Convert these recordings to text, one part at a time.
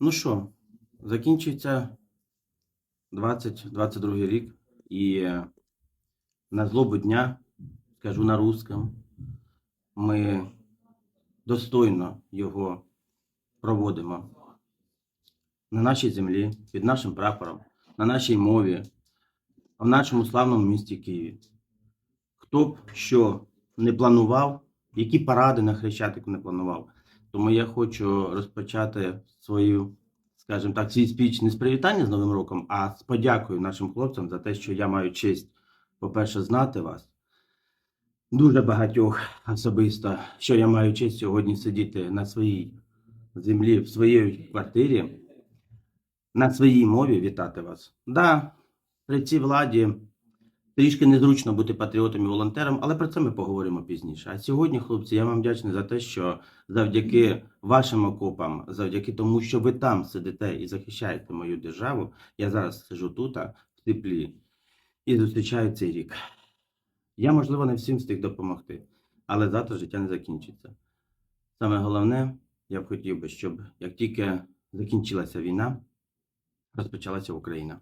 Ну що, закінчується 2022 рік, і на злобу дня, скажу на русском, ми достойно його проводимо на нашій землі, під нашим прапором, на нашій мові, в нашому славному місті Києві. Хто б що не планував, які паради на Хрещатику не планував. Тому я хочу розпочати свою, скажімо так, свій спіч не з привітання з Новим роком, а з подякою нашим хлопцям за те, що я маю честь, по-перше, знати вас. Дуже багатьох особисто, що я маю честь сьогодні сидіти на своїй землі, в своїй квартирі, на своїй мові вітати вас. Да, при цій владі трішки незручно бути патріотом і волонтером, але про це ми поговоримо пізніше. А сьогодні, хлопці, я вам вдячний за те, що завдяки вашим окопам, завдяки тому, що ви там сидите і захищаєте мою державу, я зараз сижу тут, в теплі, і зустрічаю цей рік. Я, можливо, не всім встиг допомогти, але завтра життя не закінчиться. Саме головне, я б хотів би, щоб як тільки закінчилася війна, розпочалася Україна.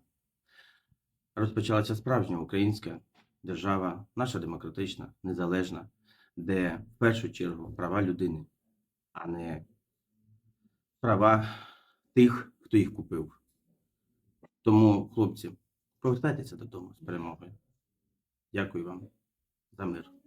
Розпочалася справжня українська держава, наша демократична, незалежна, де в першу чергу права людини, а не права тих, хто їх купив. Тому, хлопці, повертайтеся додому з перемогою. Дякую вам за мир.